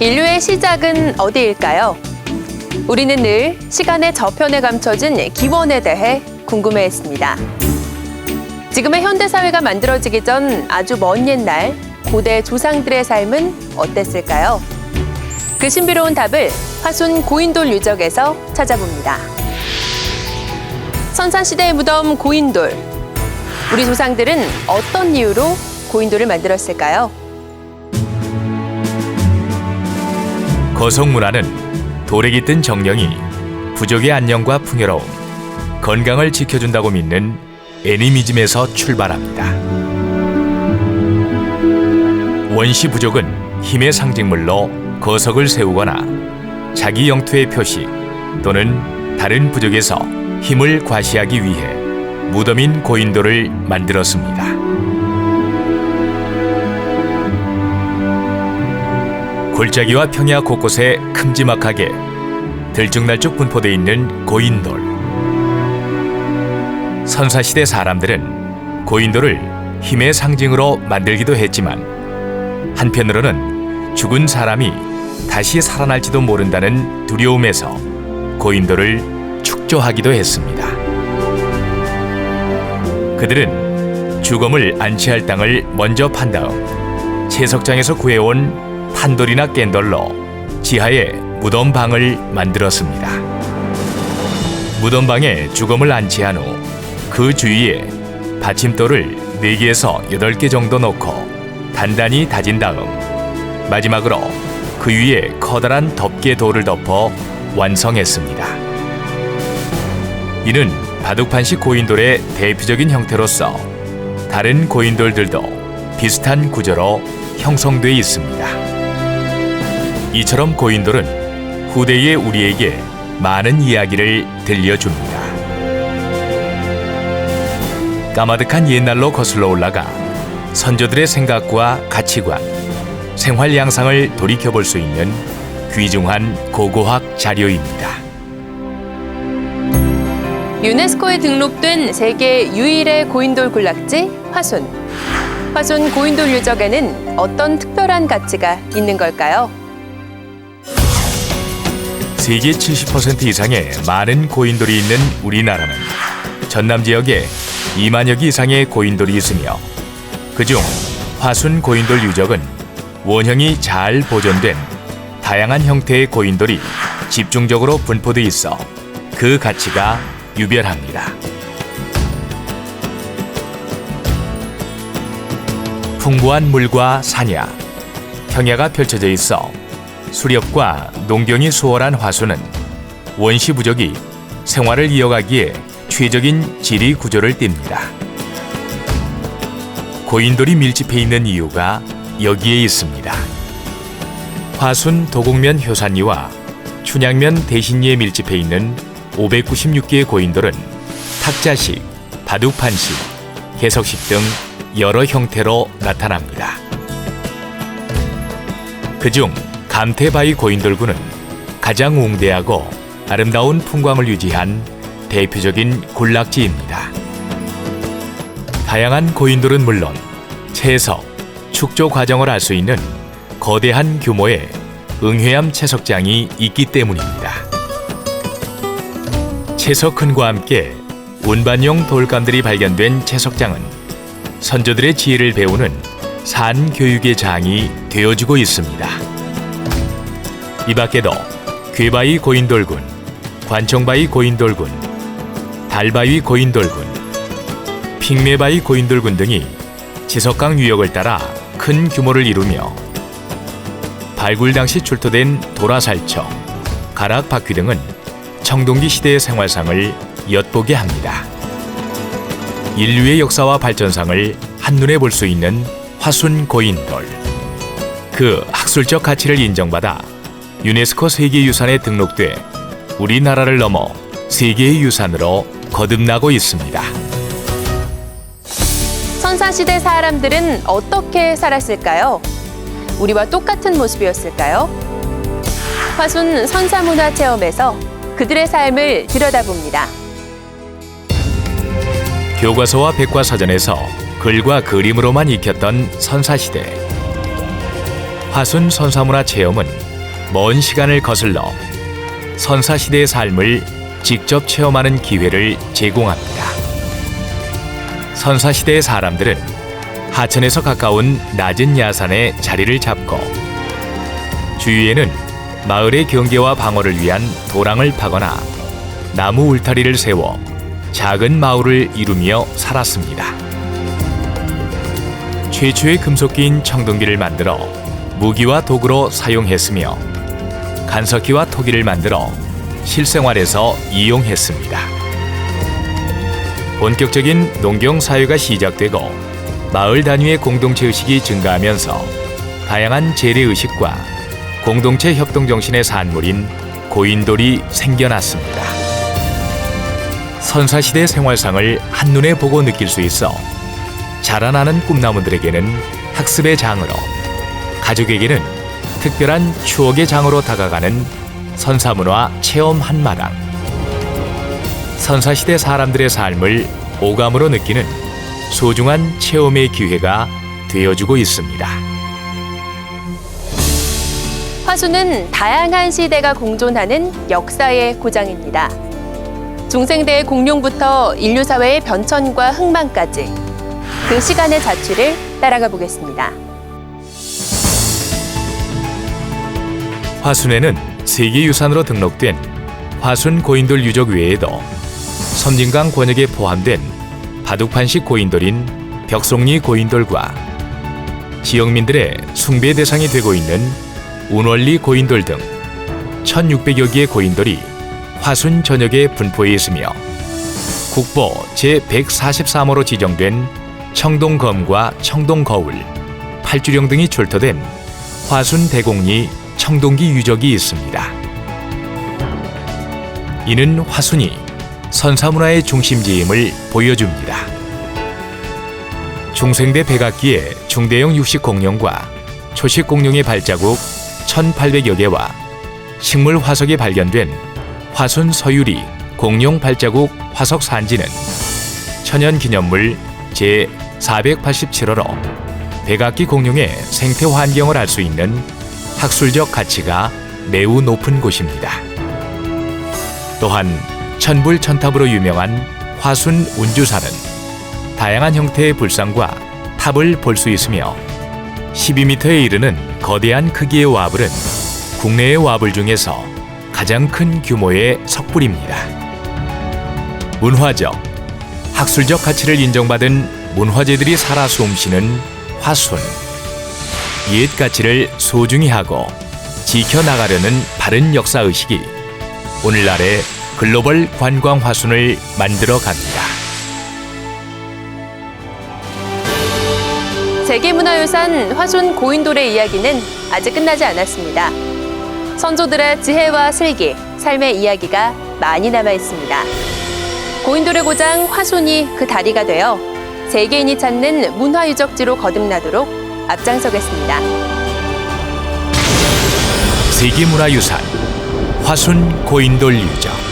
인류의 시작은 어디일까요? 우리는 늘 시간의 저편에 감춰진 기원에 대해 궁금해했습니다. 지금의 현대사회가 만들어지기 전 아주 먼 옛날 고대 조상들의 삶은 어땠을까요? 그 신비로운 답을 화순 고인돌 유적에서 찾아봅니다. 선산시대의 무덤 고인돌. 우리 조상들은 어떤 이유로 고인돌을 만들었을까요? 거성 문화는 돌에 깃든 정령이 부족의 안녕과 풍요로움, 건강을 지켜준다고 믿는 애니미즘에서 출발합니다. 원시 부족은 힘의 상징물로 거석을 세우거나 자기 영토의 표시 또는 다른 부족에서 힘을 과시하기 위해 무덤인 고인돌을 만들었습니다. 골짜기와 평야 곳곳에 큼지막하게 들쭉날쭉 분포돼 있는 고인돌. 선사시대 사람들은 고인돌을 힘의 상징으로 만들기도 했지만 한편으로는 죽은 사람이 다시 살아날지도 모른다는 두려움에서 고인돌을 축조하기도 했습니다. 그들은 죽음을 안치할 땅을 먼저 판 다음 채석장에서 구해온 탄돌이나 깬돌로 지하에 무덤방을 만들었습니다. 무덤방에 죽음을 안치한 후 그 주위에 받침돌을 4개에서 8개 정도 놓고 단단히 다진 다음 마지막으로 그 위에 커다란 덮개 돌을 덮어 완성했습니다. 이는 바둑판식 고인돌의 대표적인 형태로서 다른 고인돌들도 비슷한 구조로 형성돼 있습니다. 이처럼 고인돌은 후대의 우리에게 많은 이야기를 들려줍니다. 까마득한 옛날로 거슬러 올라가 선조들의 생각과 가치관, 생활 양상을 돌이켜볼 수 있는 귀중한 고고학 자료입니다. 유네스코에 등록된 세계 유일의 고인돌 군락지 화순. 화순 고인돌 유적에는 어떤 특별한 가치가 있는 걸까요? 세계 70% 이상의 많은 고인돌이 있는 우리나라는 전남 지역에 2만여 개 이상의 고인돌이 있으며 그중 화순 고인돌 유적은 원형이 잘 보존된 다양한 형태의 고인돌이 집중적으로 분포돼 있어 그 가치가 유별합니다. 풍부한 물과 산야, 평야가 펼쳐져 있어 수렵과 농경이 수월한 화수는 원시 부족이 생활을 이어가기에 최적인 지리 구조를 띱니다. 고인돌이 밀집해 있는 이유가 여기에 있습니다. 화순 도곡면 효산리와 춘향면 대신리에 밀집해 있는 596개의 고인돌은 탁자식, 바둑판식, 개석식 등 여러 형태로 나타납니다. 그중 감태바위 고인돌군은 가장 웅대하고 아름다운 풍광을 유지한 대표적인 군락지입니다. 다양한 고인돌은 물론 채석, 축조 과정을 알 수 있는 거대한 규모의 응회암 채석장이 있기 때문입니다. 채석 흔과 함께 운반용 돌감들이 발견된 채석장은 선조들의 지혜를 배우는 산 교육의 장이 되어주고 있습니다. 이 밖에도 괴바위 고인돌군, 관청바위 고인돌군, 달바위 고인돌군, 핑매바위 고인돌군 등이 지석강 유역을 따라 큰 규모를 이루며 발굴 당시 출토된 도라살처, 가락바퀴 등은 청동기 시대의 생활상을 엿보게 합니다. 인류의 역사와 발전상을 한눈에 볼 수 있는 화순 고인돌. 그 학술적 가치를 인정받아 유네스코 세계유산에 등록돼 우리나라를 넘어 세계의 유산으로 거듭나고 있습니다. 선사시대 사람들은 어떻게 살았을까요? 우리와 똑같은 모습이었을까요? 화순 선사문화 체험에서 그들의 삶을 들여다봅니다. 교과서와 백과사전에서 글과 그림으로만 익혔던 선사시대. 화순 선사문화 체험은 먼 시간을 거슬러 선사시대의 삶을 직접 체험하는 기회를 제공합니다. 선사시대의 사람들은 하천에서 가까운 낮은 야산에 자리를 잡고 주위에는 마을의 경계와 방어를 위한 도랑을 파거나 나무 울타리를 세워 작은 마을을 이루며 살았습니다. 최초의 금속기인 청동기를 만들어 무기와 도구로 사용했으며 간석기와 토기를 만들어 실생활에서 이용했습니다. 본격적인 농경 사회가 시작되고 마을 단위의 공동체 의식이 증가하면서 다양한 재래 의식과 공동체 협동 정신의 산물인 고인돌이 생겨났습니다. 선사시대 생활상을 한눈에 보고 느낄 수 있어 자라나는 꿈나무들에게는 학습의 장으로 가족에게는 특별한 추억의 장으로 다가가는 선사문화 체험 한마당 선사시대 사람들의 삶을 오감으로 느끼는 소중한 체험의 기회가 되어주고 있습니다. 화수는 다양한 시대가 공존하는 역사의 고장입니다. 중생대의 공룡부터 인류 사회의 변천과 흥망까지 그 시간의 자취를 따라가 보겠습니다. 화순에는 세계유산으로 등록된 화순 고인돌 유적 외에도 섬진강 권역에 포함된 바둑판식 고인돌인 벽송리 고인돌과 지역민들의 숭배 대상이 되고 있는 운월리 고인돌 등 1600여 개의 고인돌이 화순 전역에 분포해 있으며 국보 제143호로 지정된 청동검과 청동거울, 팔주령 등이 출토된 화순 대공리 청동기 유적이 있습니다. 이는 화순이 선사문화의 중심지임을 보여줍니다. 중생대 백악기의 중대형 육식 공룡과 초식 공룡의 발자국 1,800여 개와 식물 화석이 발견된 화순 서유리 공룡 발자국 화석 산지는 천연 기념물 제 487호로 백악기 공룡의 생태 환경을 알 수 있는 학술적 가치가 매우 높은 곳입니다. 또한 천불천탑으로 유명한 화순 운주산은 다양한 형태의 불상과 탑을 볼 수 있으며 12m에 이르는 거대한 크기의 와불은 국내의 와불 중에서 가장 큰 규모의 석불입니다. 문화적, 학술적 가치를 인정받은 문화재들이 살아 숨쉬는 화순. 옛 가치를 소중히 하고 지켜나가려는 바른 역사 의식이 오늘날의 글로벌 관광 화순을 만들어 갑니다. 세계문화유산 화순 고인돌의 이야기는 아직 끝나지 않았습니다. 선조들의 지혜와 슬기, 삶의 이야기가 많이 남아 있습니다. 고인돌의 고장 화순이 그 다리가 되어 세계인이 찾는 문화유적지로 거듭나도록 앞장서겠습니다. 세계문화유산 화순 고인돌 유적